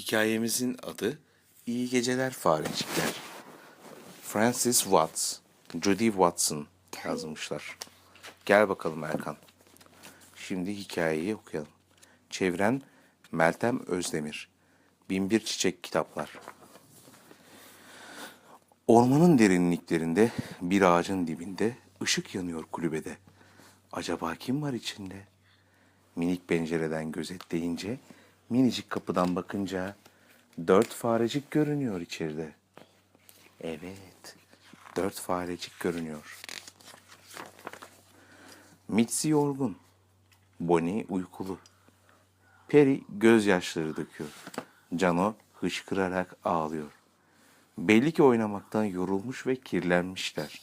Hikayemizin adı İyi Geceler Farecikler. Francis Watts, Judy Watson yazmışlar. Gel bakalım Erkan. Şimdi hikayeyi okuyalım. Çevren Meltem Özdemir. Binbir Çiçek Kitaplar. Ormanın derinliklerinde bir ağacın dibinde ışık yanıyor kulübede. Acaba kim var içinde? Minik pencereden gözetleyince, minicik kapıdan bakınca dört farecik görünüyor içeride. Evet, dört farecik görünüyor. Mitzi yorgun, Bonnie uykulu. Peri gözyaşları döküyor. Cano hışkırarak ağlıyor. Belli ki oynamaktan yorulmuş ve kirlenmişler.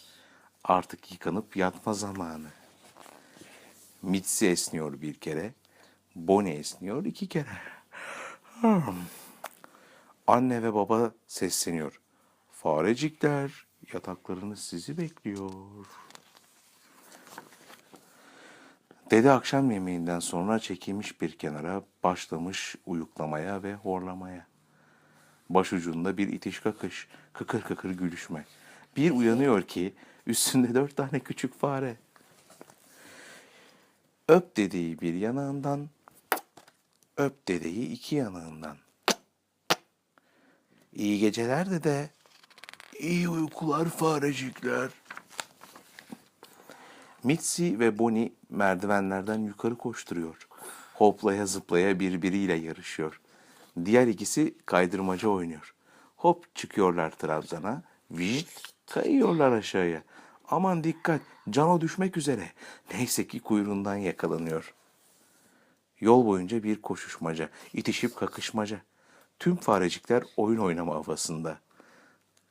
Artık yıkanıp yatma zamanı. Mitzi esniyor bir kere. Bonnie esniyor iki kere. Hmm. Anne ve baba sesleniyor. Farecikler yataklarınız sizi bekliyor. Dede akşam yemeğinden sonra çekilmiş bir kenara başlamış uyuklamaya ve horlamaya. Başucunda bir itiş kakış, kıkır kıkır gülüşme. Bir uyanıyor ki üstünde dört tane küçük fare. Öp dedeyi bir yanağından, öp dedeyi iki yanağından. İyi geceler dede. İyi uykular farecikler. Mitzi ve Bonnie merdivenlerden yukarı koşturuyor. Hoplaya zıplaya birbiriyle yarışıyor. Diğer ikisi kaydırmaca oynuyor. Hop çıkıyorlar Trabzan'a, vijit kayıyorlar aşağıya. Aman dikkat, cano düşmek üzere. Neyse ki kuyruğundan yakalanıyor. Yol boyunca bir koşuşmaca, itişip kakışmaca. Tüm farecikler oyun oynama havasında.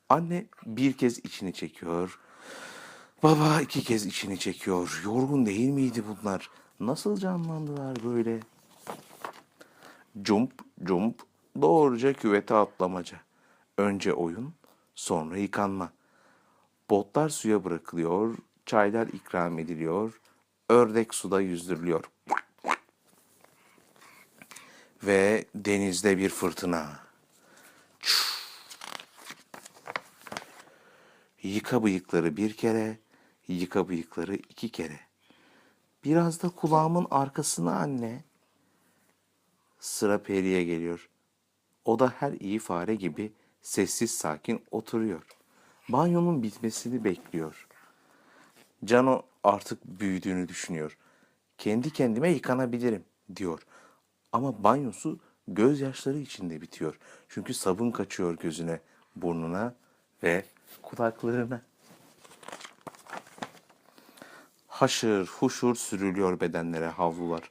Anne bir kez içini çekiyor. Baba iki kez içini çekiyor. Yorgun değil miydi bunlar? Nasıl canlandılar böyle? Cump cump doğruca küvete atlamaca. Önce oyun, sonra yıkanma. Botlar suya bırakılıyor, çaylar ikram ediliyor, ördek suda yüzdürülüyor. Ve denizde bir fırtına. Yıka bıyıkları bir kere, yıka bıyıkları iki kere. Biraz da kulağımın arkasına anne. Sıra Peri'ye geliyor. O da her iyi fare gibi sessiz sakin oturuyor. Banyonun bitmesini bekliyor. Cano artık büyüdüğünü düşünüyor. Kendi kendime yıkanabilirim diyor. Ama banyosu gözyaşları içinde bitiyor. Çünkü sabun kaçıyor gözüne, burnuna ve kulaklarına. Haşır huşur sürülüyor bedenlere havlular.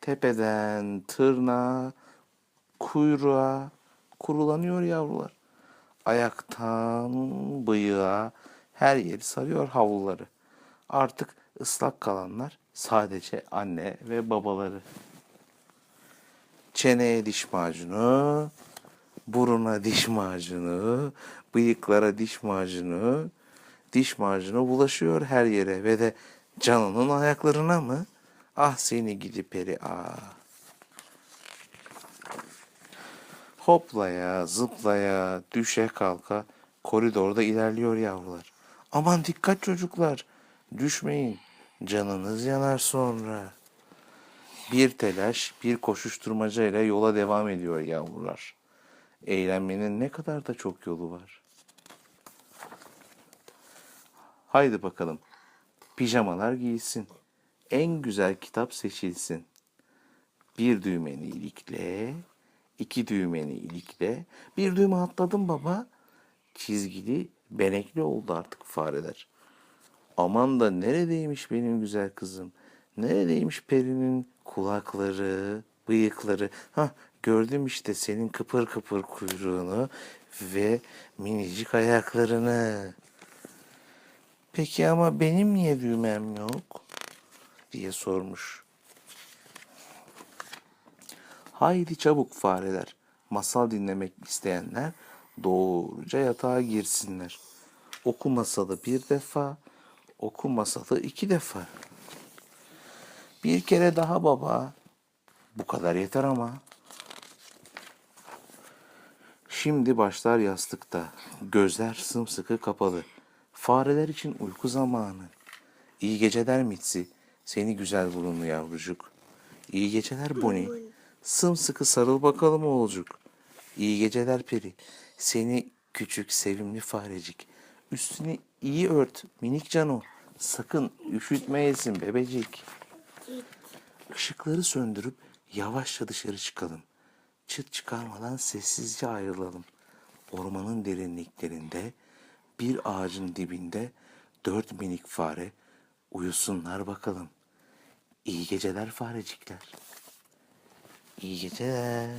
Tepeden tırnağa, kuyruğa kurulanıyor yavrular. Ayaktan bıyığa her yeri sarıyor havluları. Artık ıslak kalanlar sadece anne ve babaları. Çeneye diş macunu, buruna diş macunu, bıyıklara diş macunu, diş macunu bulaşıyor her yere ve de canının ayaklarına mı? Ah seni gidi peri ah. Hoplaya, zıplaya, düşe kalka koridorda ilerliyor yavrular. Aman dikkat çocuklar, düşmeyin, canınız yanar sonra. Bir telaş, bir koşuşturmaca ile yola devam ediyor yavrular. Eğlenmenin ne kadar da çok yolu var. Haydi bakalım. Pijamalar giyilsin. En güzel kitap seçilsin. Bir düğmeni ilikle, iki düğmeni ilikle. Bir düğme atladım baba. Çizgili, benekli oldu artık fareler. Aman da neredeymiş benim güzel kızım? Neredeymiş perinin kulakları, bıyıkları? Ha gördüm işte senin kıpır kıpır kuyruğunu ve minicik ayaklarını. Peki ama benim niye düğmem yok? diye sormuş. Haydi çabuk fareler. Masal dinlemek isteyenler doğruca yatağa girsinler. Oku masalı bir defa, oku masalı iki defa. Bir kere daha baba. Bu kadar yeter ama. Şimdi başlar yastıkta. Gözler sımsıkı kapalı. Fareler için uyku zamanı. İyi geceler Mitsi. Seni güzel burunlu yavrucuk. İyi geceler Bonnie. Sımsıkı sarıl bakalım oğulcuk. İyi geceler Peri. Seni küçük sevimli farecik. Üstünü iyi ört minik cano. Sakın üşütmeyesin bebecik. Işıkları söndürüp yavaşça dışarı çıkalım. Çıt çıkarmadan sessizce ayrılalım. Ormanın derinliklerinde bir ağacın dibinde dört minik fare uyusunlar bakalım. İyi geceler farecikler. İyi geceler.